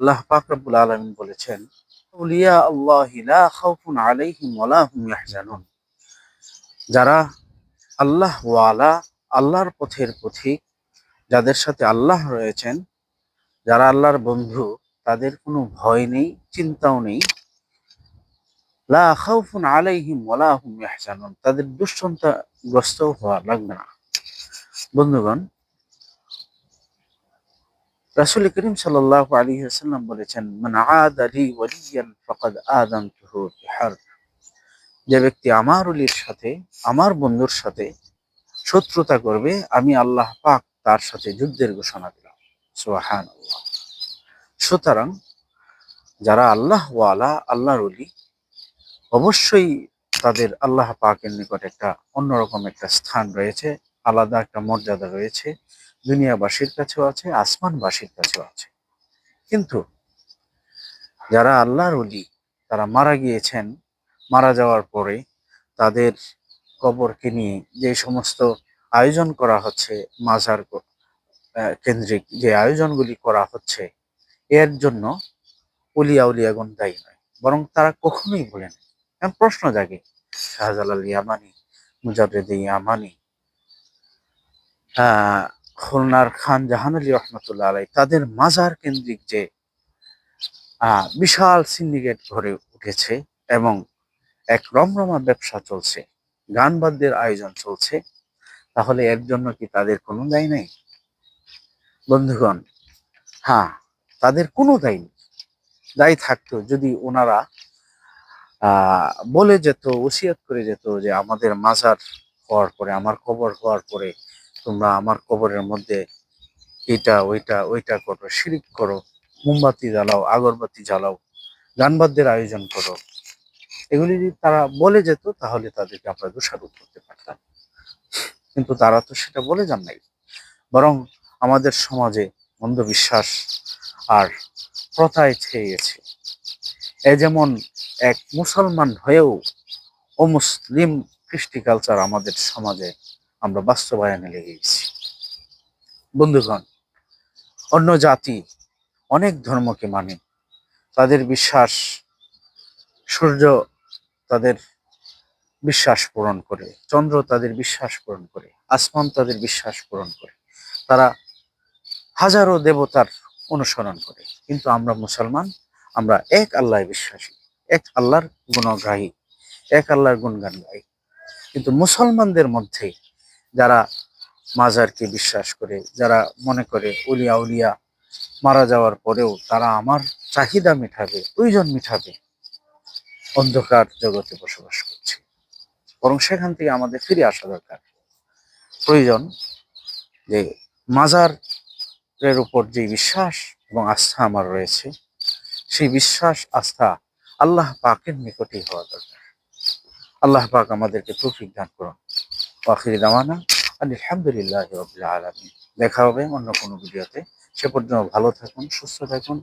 আল্লাহ পাক আলামিন বলেছেন ওয়ালা যারা আল্লাহ আল্লাহর পথের পথিক, যাদের সাথে আল্লাহ রয়েছেন, যারা আল্লাহর বন্ধু, তাদের কোনো ভয় নেই, চিন্তাও নেই। লা আলাইহিম ওয়ালা ইয়াহজানুন। তাদের দুশ্চিন্তাগ্রস্ত হওয়া লাগবে না। বন্ধুগণ রাসূল করিম সাল্লাল্লাহু আলাইহি ওয়াসাল্লাম বলেছেন যে ব্যক্তি আমার ওলির সাথে, আমার বন্ধুর সাথে শত্রুতা করবে, আমি আল্লাহ পাক তার সাথে যুদ্ধের ঘোষণা দিলাম। সুবহানাল্লাহ। সুতরাং যারা আল্লাহ ওয়ালা, আল্লাহর ওলি অবশ্যই তাদের আল্লাহ পাকের নিকট একটা অন্যরকম একটা স্থান রয়েছে, আলাদা একটা মর্যাদা রয়েছে। দুনিয়াবাসীর কাছেও আছে, আসমানবাসীর কাছেও আছে। কিন্তু যারা আল্লাহর অলি তারা মারা গিয়েছেন, মারা যাওয়ার পরে তাদের কবরকে নিয়ে যে সমস্ত আয়োজন করা হচ্ছে, মাজার কেন্দ্রিক যে আয়োজনগুলি করা হচ্ছে, এর জন্য উলিয়া উলিয়াগণ দায়ী নয়। বরং তারা কখনোই বলেন প্রশ্ন জাগে, শাহজালাল ইয়ামানি, মুজাদ্দেদ ইয়ামানি, আহ খুলনার খান জাহান আলী রহমতুল্লাহ আলাই তাদের মাজার কেন্দ্রিক যে বিশাল সিন্ডিকেট গড়ে উঠেছে এবং এক রমরমা ব্যবসা চলছে, গান বাদ্যের আয়োজন চলছে, তাহলে এর জন্য কি তাদের কোনো দায় নেই? বন্ধুগণ হ্যাঁ তাদের কোনো দায় নেই। দায়ী থাকতো যদি ওনারা বলে যেত, ওসিয়াত করে যেত যে আমাদের মাজার হওয়ার পরে, আমার কবর হওয়ার পরে তোমরা আমার কবরের মধ্যে এটা, ওইটা ওইটা করো, শিরিক করো, মোমবাতি জ্বালাও, আগরবাতি জ্বালাও গান বাদ্যের আয়োজন করো। এগুলি যদি তারা বলে যেত, তাহলে তাদেরকে আমরা দোষারোপ করতে পারতাম। কিন্তু তারা তো সেটা বলে যান নাই। বরং আমাদের সমাজে অন্ধবিশ্বাস আর প্রথায় ছেয়ে গেছে এ যেমন এক মুসলমান হয়েও অমুসলিম কৃষ্টি কালচার আমাদের সমাজে আমরা বাস্তবায়নে লেগে গেছি। বন্ধুগণ, অন্য জাতি অনেক ধর্মকে মানে। তাদের বিশ্বাস, সূর্য তাদের বিশ্বাস পূরণ করে, চন্দ্র তাদের বিশ্বাস পূরণ করে, আসমান তাদের বিশ্বাস পূরণ করে। তারা হাজারো দেবতার অনুসরণ করে, কিন্তু আমরা মুসলমান, আমরা এক আল্লাহ বিশ্বাসী, এক আল্লাহর গুণগ্রাহী এক আল্লাহর গুণগান গাই। কিন্তু মুসলমানদের মধ্যে যারা মাজারকে বিশ্বাস করে, যারা মনে করে উলিয়া উলিয়া মারা যাওয়ার পরেও তারা আমার চাহিদা মেটাবে, প্রয়োজন মেটাবে, অন্ধকার জগতে বসবাস করছে। বরং সেখান থেকে আমাদের ফিরে আসা দরকার। প্রয়োজন যে মাজারের উপর যে বিশ্বাস এবং আস্থা আমার রয়েছে, সেই বিশ্বাস, আস্থা আল্লাহ পাকের নিকটেই হওয়া দরকার। আল্লাহ পাক আমাদেরকে তৌফিক দান করুন। আলহামদুলিল্লাহ রবিল আলমী দেখা হবে অন্য কোনো ভিডিওতে। সে পর্যন্ত ভালো থাকুন সুস্থ থাকুন।